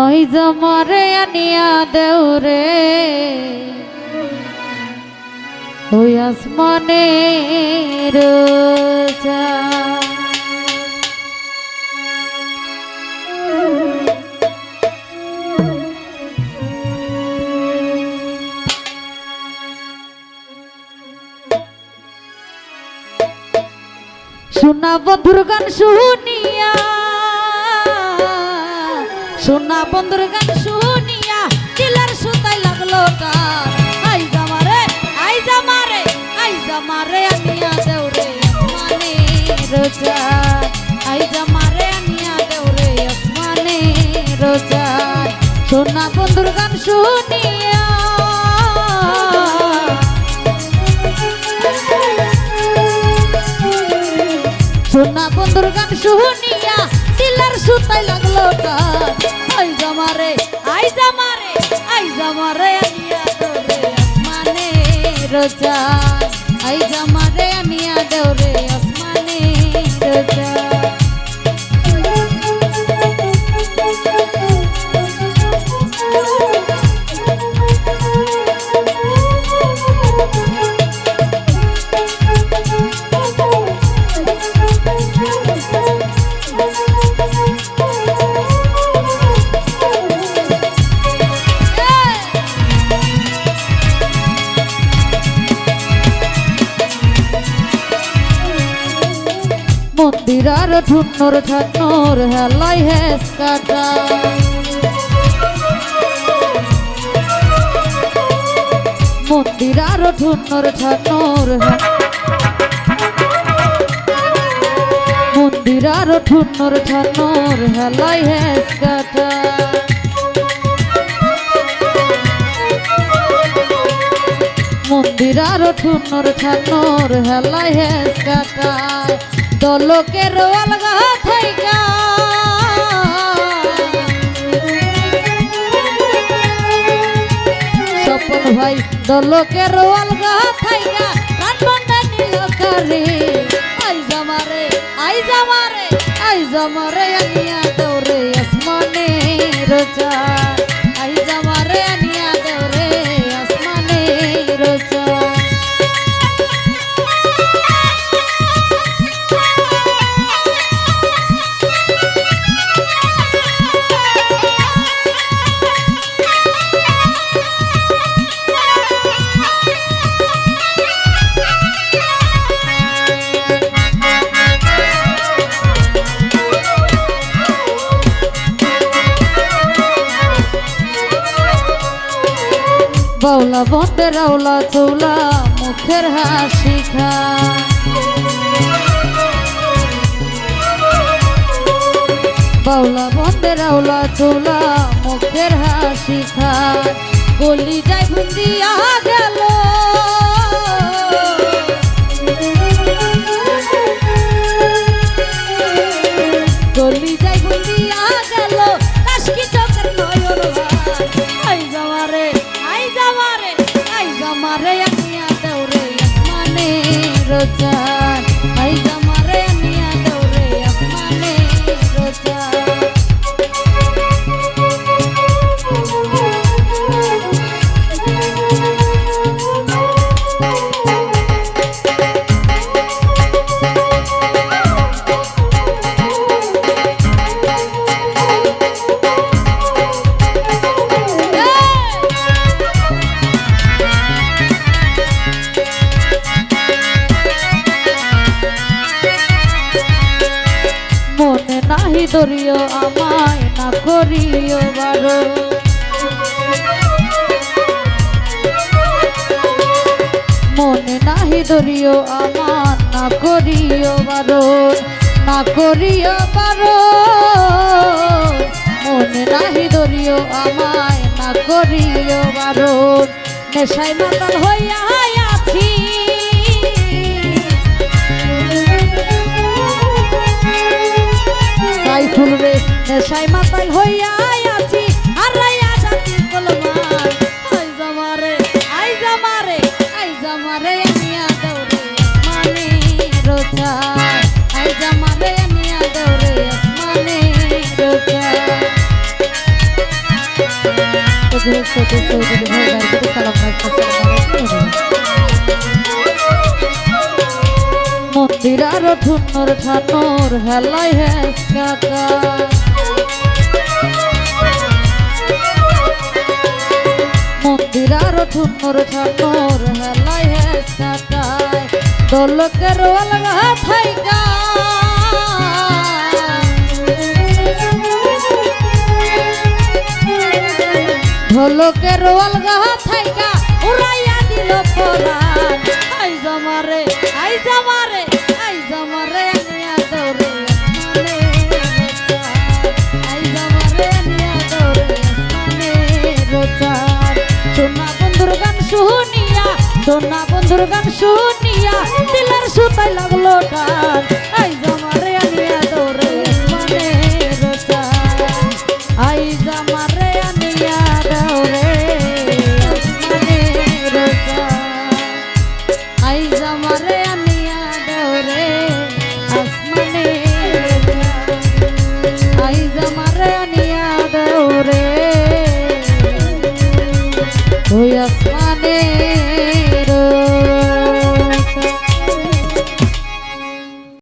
ওই জমরে আনিয়া দেউরে ওই আসমানে রোজা। সোনা বন্ধুর গান শুনিয়া। সোনা বন্ধুর গান শুনিয়া চিলার সুতায় লাগল তার। রোজা আই জামারে আনিয়া দৌরে আসমানে রোজা আর ঠুন্নর ঠান্নর হেলাই হেস কাটা মন্দির আর ঠুন্নর ঠান্নর মন্দির আর ঠুন্নর ঠান্নর হেলাই হেস কাটা মন্দির আর ঠুনর ঠানর হেলাই হেস কাটায় দলকের আলগা থাইকা। স্বপন ভাই দলকের আলগা থাইকা। রানবন্ডা নীল করে আই জামারে আই জামারে আই জামারে আনিয়া দৌরে আসমানে রোজা বাউলা বন্দে রাউলা চৌলা মুখের হাসি খা। বাউলা বন্দে রাউলা চৌলা মুখের হাসি খা। গলি যাই ভুন্দিয়া গলি। রোজা নাহি ধরিও, আমায় না করিও, বারো। মনে নাহি ধরিও, আমার না করিও, বারো। না করিও, বারো। মনে নাহি ধরিও, আমায় না করিও, বারো। নেশাই মাতাল হইয়া জোর সতে সৌদি ভাই বাড়িতে সালাম রাখতে মন্দির আর ঠুন্নর ঠানোর হেলাই হেস কাকা। মন্দির আর ঠুন্নর ঠানোর হেলাই হেস কাকায়। দোলকের অলগা ঢোলকের অলগা থাইকা, উড়াইয়া দিল পরাণ আই জামারে আই জামারে আই জামারে নিয়া দৌড়ে আই জামারে নিয়া দৌড়ে রোচার সোনা বন্ধুর গান শুনিয়া, সোনা বন্ধুর গান শুনিয়া, দিলের সুতাই লাগল টান। আই জামারে নিয়া দৌড়ে ওই আসমানে